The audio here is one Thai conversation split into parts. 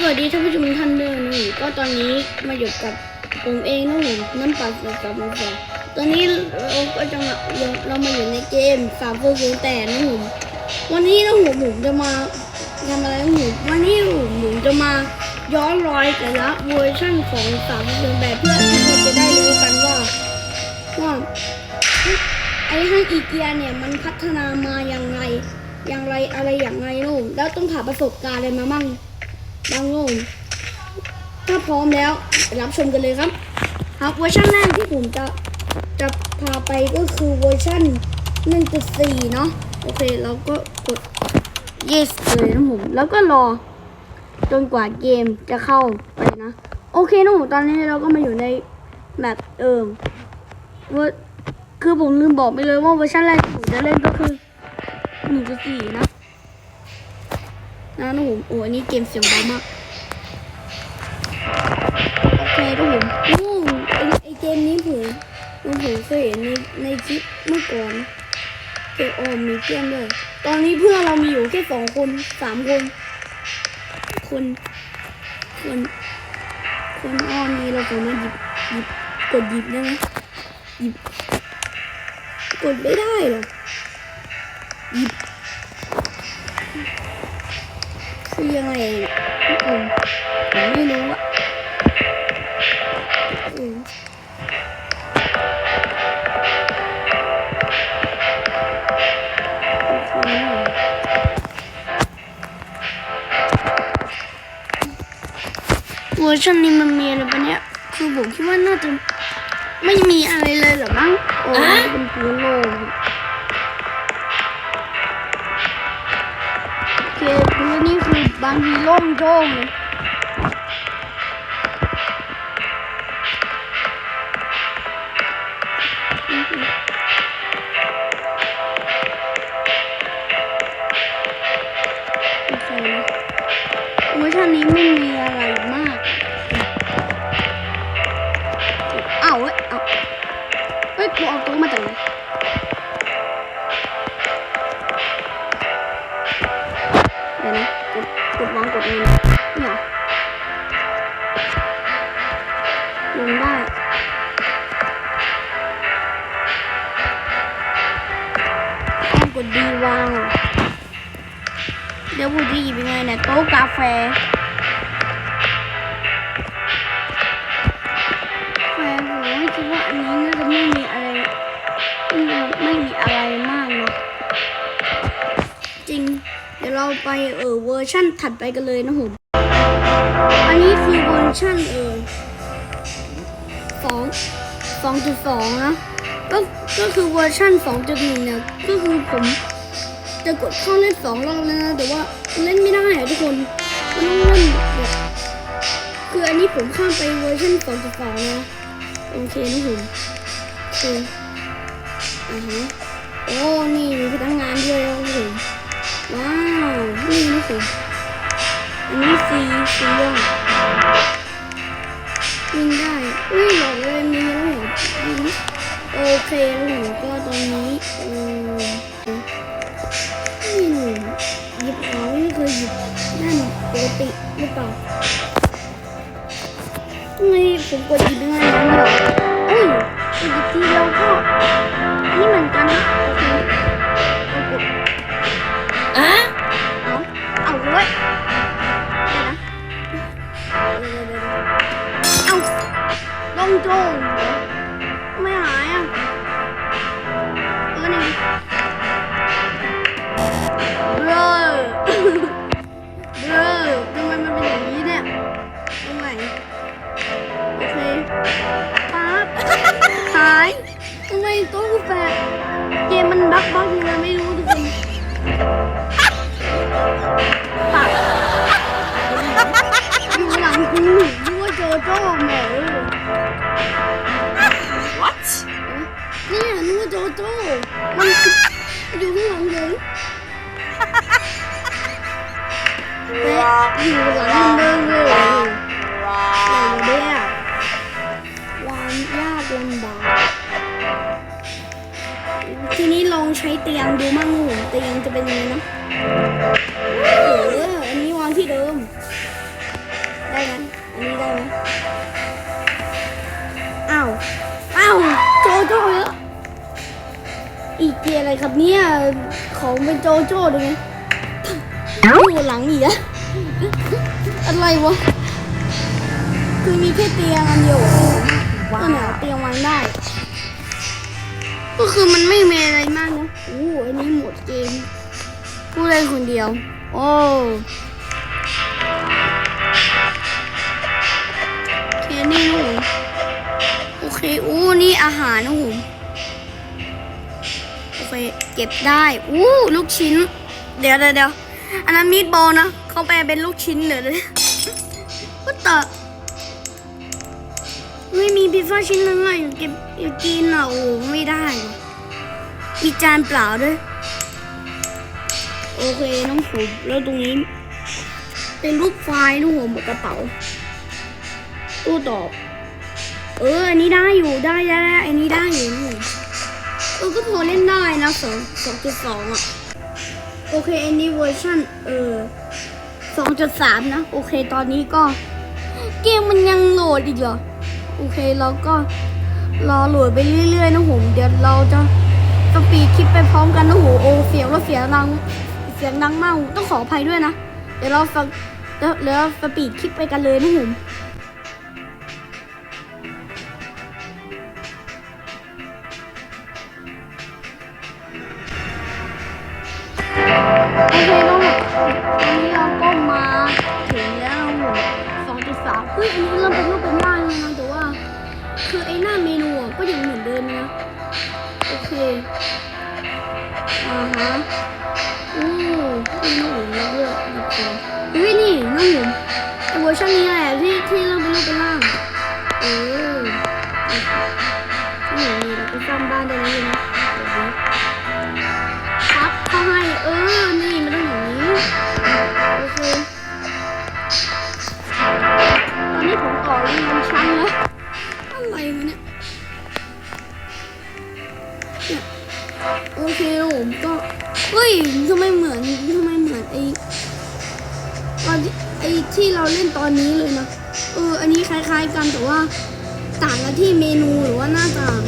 สวัสดีท่านผู้ชมท่านเด้วยนะก็ตอนนี้มาอยู่กับผมเองนะผมน้ำปัดกับมือสองตอนนี้เราก็จะมาเรามาอยู่ในเกมสามโฟร์แต่นะผมวันนี้นะผมผมจะมาทำอะไรนะผมวันนี้ผมผมจะมาย้อนรอยแต่ละเวอร์ชั่นของสามโฟร์แต่เพื่อที่เราจะได้รู้กันว่าว่าไอ้ห้างอีเกียเนี่ยมันพัฒนามาอย่างไรอย่างไรอะไรอย่างไรนะผมแล้วต้องผ่านประสบการณ์อะไรมามั่ง บางโง่ถ้าพร้อมแล้วไปรับชมกันเลยครับครับเวอร์ชันแรกที่ผมจะจะพาไปก็คือเวอร์ชัน1.4 เนาะโอเคเราก็กด yes เลยนะผมแล้วก็รอจนกว่าเกมจะเข้าไปนะ โอเคนะผมตอนนี้เราก็มาอยู่ในแบบเอิมเวอร์คือผมลืมบอกไปเลยว่าเวอร์ชันแรกที่ผมจะเล่นก็คือ1.4 นะ นะทุกผมโอ้อันนี้เกมเสียงเบามากโอเคทุกผมโอ้ไอไอเกมนี้ผมผมผมเคยเห็นในในคลิปเมื่อก่อนเกมโอมมีเพื่อนด้วยตอนนี้เพื่อนเรามีอยู่แค่สองคนสามคน คนคนคนอ้อมนี้เราสามารถหยิบหยิบกดหยิบได้ไหมหยิบกดไม่ได้หรอ คือยังไงเนี่ยผมผมไม่รู้อะอืมโอเคเวอร์ชันนี้มันมีอะไรปะเนี่ย คือผมคิดว่าน่าจะไม่มีอะไรเลยเหรอมั้งโอ้ยเป็นพื้นโล่ง โอเคพื้น ดี๋ยวนะกดกดวางกดเงินเนี่เหรอลงได้ต้องกดดีวางเหรอเดี๋ยวผมจะหยิบยังไงเนี่ยโต๊ะกาแฟ ไปเออเวอร์ชั่นถัดไปกันเลยนะผม อันนี้คือเวอร์ชั่นเออสองสองจุดสองนะก็ก็คือเวอร์ชั่นสองจุดหนึ่งเนี่ยก็คือผมจะกดเข้าเล่นสองรอบแล้วนะแต่ว่าเล่นไม่ได้อะทุกคนมันต้องเล่นแบบคืออันนี้ผมข้ามไปเวอร์ชันสองจุดสองนะโอเคนะผมโอเคอ่าฮะโอ้ นี่มีพนักงานด้วยนะผม ว้าวนี่นะผมอันนี้ฟรีฟรีอะวิ่งได้อุ้ยหลอกเลยมีแล้วเหรอโอเคแล้วผมก็ตอนนี้เออนี่หนูหยิบของไม่เคยหยิบนั่นปกติหรือเปล่าทำไมผมกดหยิบยังไงนั้นเหรอเอ้ยหยิบทีเดียวก็นี่เหมือนกันนะ เป็นนี้นะเอออันนี้วางที่เดิม ได้ไหมอันนี้ได้ไหมอ้าวอ้าวโจโจ้แล้วอีกเกียอะไรครับเนี่ยของเป็นโจโจ้เลยไงอยู่หลังอีกอะอะไรวะ คือมีแค่เตียงอันเดียวก็หนเตียงวางได้ ก็คือมันไม่มีอะไรมากนะโอ้อันนี้หมดเกม ผู้เล่นคนเดียว โอ้เคนี่นะผมโอเคอู้นี่อาหารนะผมโอเคเก็บได้อู้ลูกชิ้น เดี๋ยวเดี๋ยวเดี๋ยวอันนั้นมีดบอลนะเขาแปลเป็นลูกชิ้นเหรอเนี่ยก็ต่อไม่มีพิซซ่าชิ้นนึงอะอยากเก็บอยากกินอะโอ้ไม่ได้ มีจานเปล่าด้วย โอเคน้องผมแล้วตรงนี้ เป็นรูปไฟล์ลูกผมกระเป๋าตู้ตอบ เอออันนี้ได้อยู่ได้ได้ได้อันนี้ได้อยู่นี่เออก็พอเล่นได้นะสองสองจุดสองอะโอเคอันนี้เวอร์ชันเออสองจุดสามนะ โอเคตอนนี้ก็ เกมมันยังโหลดอีกเหรอโอเคเราก็รอโหลดไปเรื่อยๆนะผมเดี๋ยวเราจะสปีดคลิปไปพร้อมกันนะโหโอ้เสียงว่าเสียงดัง เสียงดังมากต้องขออภัยด้วยนะ เดี๋ยวเราฟังแล้วเราสปีดคลิปไปกันเลยนะผม เฮ้ยนี่น้องหมุนไอเวอร์ชันนี้แหละที่ที่เราเป็นรูปเป็นร่างเออนี่นี่เราไปสร้างบ้านได้แล้วนะครับเขาให้เออนี่มันต้องอย่างนี้โอเคตอนนี้ผมต่อเรื่องมันชั้นแล้วอะไรวะเนี่ยเนี่ยโอเคผมก็เฮ้ยทำไมเหมือนทำไมเหมือนไอ้ตอนที่ไอ้ ที่เราเล่นตอนนี้เลยนะ เออ อันนี้คล้าย ๆ กันแต่ว่าต่างกันที่เมนูหรือว่าหน้าต่าง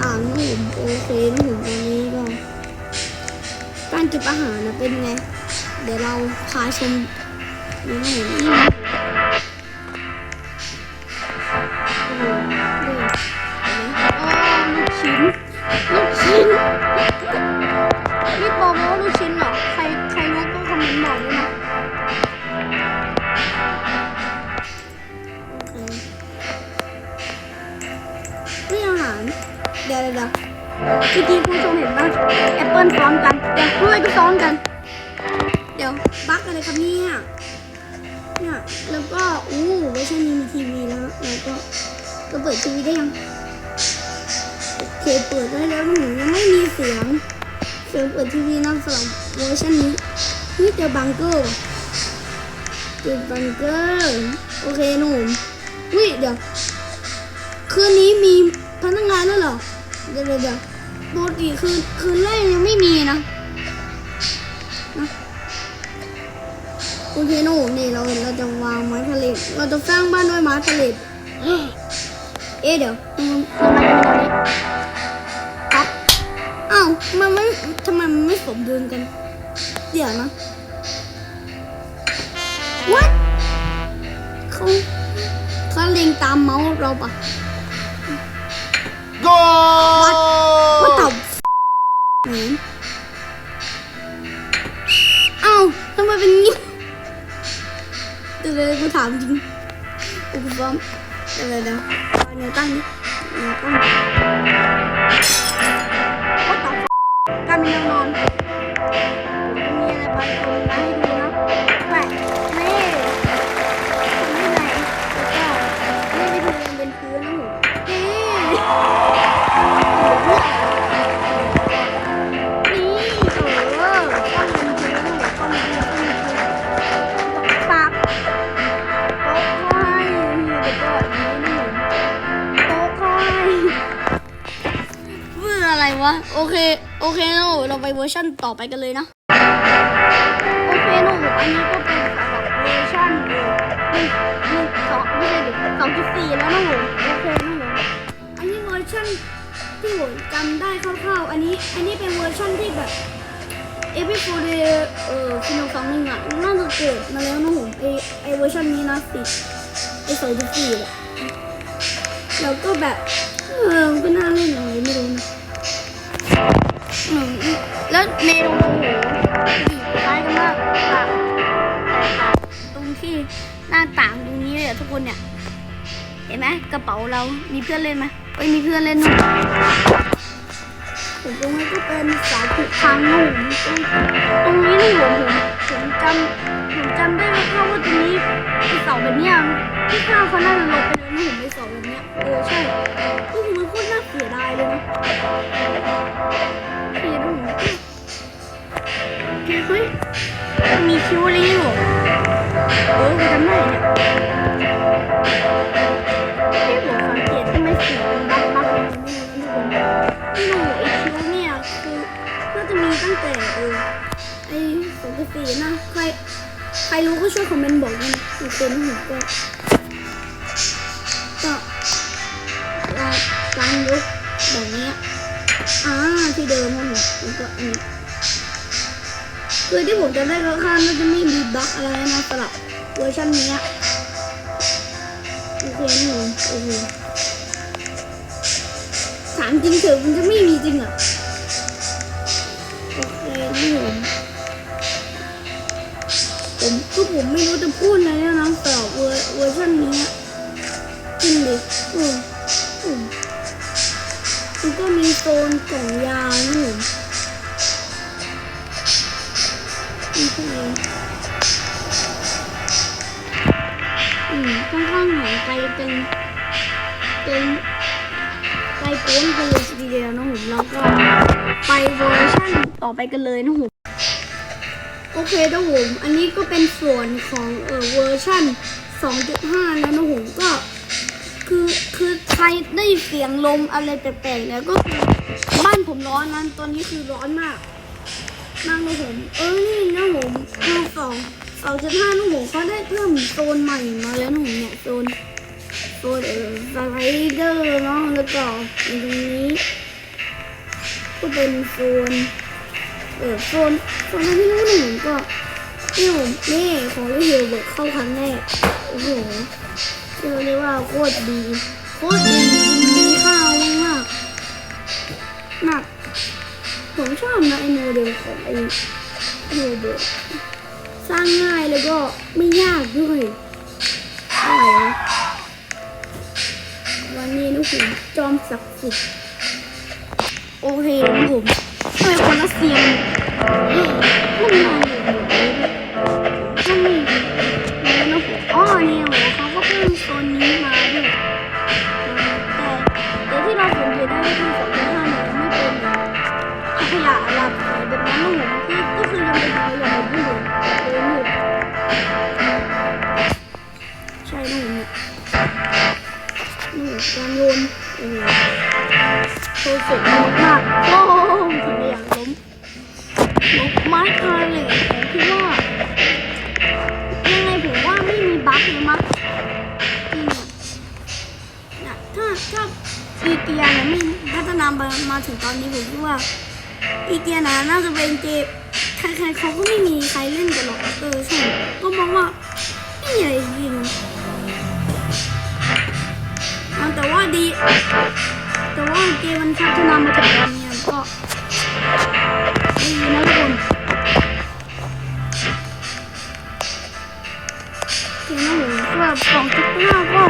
ต่างนะผมโอเคนะผมตอนนี้ก็การเก็บอาหารนะเป็นไง เดี๋ยวเราพาชมนี่นี่นะโอ้โหนี่เห็นไหมอ๋อลูกชิ้นลูกชิ้น เปิลซ้อนกันเดี๋ยวกล้วยก็ซ้อนกัน เดี๋ยวบั๊กอะไรครับเนี่ยเนี่ยแล้วก็อู้ไม่ใช่มีทีวีแล้วแล้วก็เราเปิดทีวีได้ยังโอเคเปิดได้แล้วหนูยังไม่มีเสียงเสียงเปิดทีวีนะสำหรับเวอร์ชันนี้นี่เจอบังเกอร์เจอบังเกอร์โอเคหนุ่มวิเดี๋ยวคืนนี้มีพนักงานแล้วเหรอเดี๋ยวเดี๋ยว เดี๋ยวปกติคืนคืนแรกยังไม่มีนะนะโอเคหนุ่นี่เราเราจะวางไม้ผลิตเราจะสร้างบ้านด้วยไม้ผลิตเอ๊ะเดี๋ยวทำไมทำไมเป็นแบบนี้ครับอ้าวมันไม่ทำไมมันไม่สมดุลกัน เดี๋ยวนะ what เขาเขาเล็งตามเมาส์เราปะ what what the f- ไหนอ้าวทำไมเป็นงี้เดี๋ยวเดี๋ยวกูถามจริงอุปกรณ์เดี๋ยวเดี๋ยวเดี๋ยวเอาแนวตั้งนี่แนวตั้ง What the f- การมีแนวนอน โอเคนะเราไปเวอร์ชันต่อไปกันเลยนะโอเคนูอันนี้ก็เป็นสำหรับเวอร์ชันหนึ่งหนึ่งสองไม่ใช่ดิสองจุดสี่แล้วนะหนูโอเคนะหนูอันนี้เวอร์ชันที่ผมจำได้คร่าวๆอันนี้อันนี้เป็นเวอร์ชันที่แบบเอพิโฟเดเอ่อฟินอลสองหนึ่งอะน่าจะเกิดมาแล้วนะผมไอไอเวอร์ชันนี้นะสิไอสองจุดสี่แหละแล้วก็แบบเออก็น่าเล่นอะไรไม่รู้นะ อืมแล้วเมนูโอ้โหดีคล้ายกันมากต่างแต่ต่างตรงที่หน้าต่างตรงนี้เลยทุกคนเนี่ย เห็นไหมกระเป๋าเรามีเพื่อนเล่นไหมเอ้ยมีเพื่อนเล่นด้วยผมตรงนี้ก็เป็นสายผูกพังนะผมตรงตรงนี้นี่ผมผมผมจำผมจำได้ว่าว่าตรงนี้ไอเสาแบบเนี้ยที่ข้าวเขาน่าจะลงไปเลยนะผมไอเสาแบบเนี้ยเออใช่ก็คือมันโคตรน่าเสียดายเลยนะ เสียดายผมเฮ้ยมีคิวรนี่หรอเออกูจำได้เนี่ยที่ผมสังเกตทำไมสีมันบักบักอย่างนี้นะทุกคนที่หนูไอคิวเนี่ยคือน่าจะมีตั้งแต่เออไอสองพันสี่นะใครใครรู้ก็ช่วยคอมเมนต์บอกด้วยนะหนูเป็นหนูก็ก็การยกแบบนี้ อ่าที่เดิมของหนูผมก็อันนี้คือที่ผมจะได้ก็ข้างน่าจะไม่มีบั๊กอะไรนะสำหรับเวอร์ชันนี้โอเคนี่ผมโอ้โหถามจริงเถอะมันจะไม่มีจริงเหรอโอเคนี่ผมผมก็ผมไม่รู้จะพูดอะไรแล้วนะสำหรับเวอร์เวอร์ชันนี้จริงดิอออืมมัน ก็มีโซนกล่องยานี่ผมนี่ใช่อืมค่อนข้างหางไกลเป็น เป็นไกลโพ้นกันเลยทีเดียวนะผมแล้วก็ไปเวอร์ชันต่อไปกันเลยนะผมโอเคนะผมอันนี้ก็เป็นส่วนของเออเวอร์ชัน2.5 แล้วนะผมก็ ใครได้เสียงลมอะไรแปลกๆแล้วก็คือบ้านผมร้อนนั้นตอนนี้คือร้อนมากมากนะผมเออนี่นะผมคือสองสองจุดห้านะผมเขาได้เพิ่มโซนใหม่มาแล้วนะผมเนี่ยโซนโซนเออสไลเดอร์เนาะแล้วก็ตรงนี้ก็เป็นโซนเออโซนโซนที่รู้นะผมก็นี่ผมนี่ของที่เฮลเบิร์กเข้าครั้งแรกโอ้โหเรียกได้ว่าโคตรดี โคตรดีดีข้าวมากมากผมชอบนะไอโมเดลของไอโรเบิร์ตสร้างง่ายแล้วก็ไม่ยากด้วยอะไรวะวันนี้นะผมจอมศักดิ์สิทธิ์โอเคนะผมทำไมคนรัสเซียมันมัน นโอ้โหโชว์เสร็จมากมากโอ้โหขยะล้มล้มไม้คาเลยผมคิดว่ายังไงผมว่าไม่มีบั๊กเลยมั้งจริงอะถ้าถ้าอีเกียเนี่ยไม่พัฒนามามาถึงตอนนี้ผมคิดว่าอีเกียนะน่าจะเป็นเกมใครๆเขาก็ไม่มีใครเล่นกันหรอกเออใช่ก็มองว่าไม่มีอะไรดีนะ แต่ว่าดี แต่ว่าเกมมันพัฒนามาถึงตอนนี้ก็ดีนะทุกคนเกมนะผมก็สองจุดห้าก็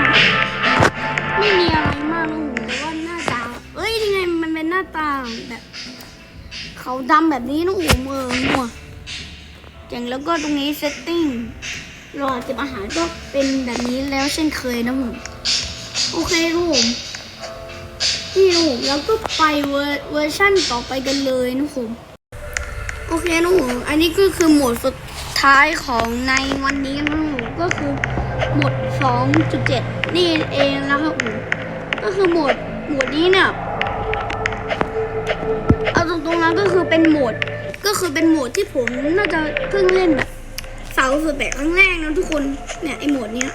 ไม่มีอะไรมากนะผมแต่ว่าหน้าตาเอ้ยยังไงมันเป็นหน้าตาแบบเขาดำแบบนี้นะโอ้โหเมือมัวเจ๋งแล้วก็ตรงนี้เซตติ้งรอเก็บอาหารก็เป็นแบบนี้แล้วเช่นเคยนะผม โอเคครับผมนี่นะผมแล้วก็ไปเวอร์เวอร์ชั่นต่อไปกันเลยนะผมโอเคนะผมอันนี้ก็คือโหมดสุดท้ายของในวันนี้นะผมก็คือโหมด 2.7 นี่เองนะครับผมก็คือโหมดโหมดนี้เนี่ยเอาตรงๆแล้วก็คือเป็นโหมดก็คือเป็นโหมดที่ผมน่าจะเพิ่งเล่นแบบเสาสุดแบบครั้งแรกนะทุกคนเนี่ยไอโหมดเนี้ย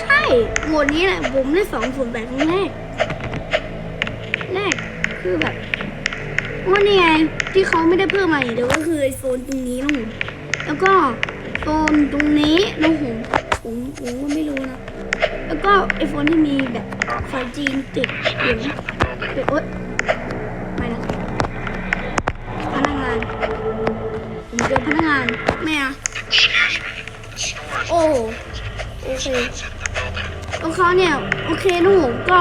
ใช่โหมดนี้แหละผมเล่นสองส่วนแบบครั้งแรกและคือแบบว่านี่ไงที่เขาไม่ได้เพิ่มมาอย่างเดียวก็คือโฟนตรงนี้นะผมแล้วก็โฟนตรงนี้นะผมผมผมก็ไม่รู้นะแล้วก็ไอโฟนที่มีแบบไฟจีนติดอยู่นะติดโอ๊ยไม่นะพนักงานผมเจอพนักงานแม่อะโอ้โอเค แล้วเขาเนี่ย โอเคนุ่มก็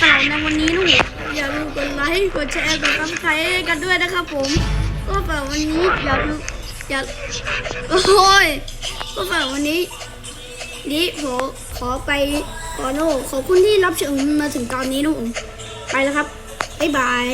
สำหรับในวันนี้นุ่มอย่าลืมกดไลค์กดแชร์กดซับสไครต์กันด้วยนะครับผม ก็สำหรับวันนี้อย่าลืมอย่าโอ้ยก็สำหรับวันนี้นี้ผมขอไปขอโนขอบคุณที่รับชมมาถึงตอนนี้นุ่มไปแล้วครับบ๊ายบาย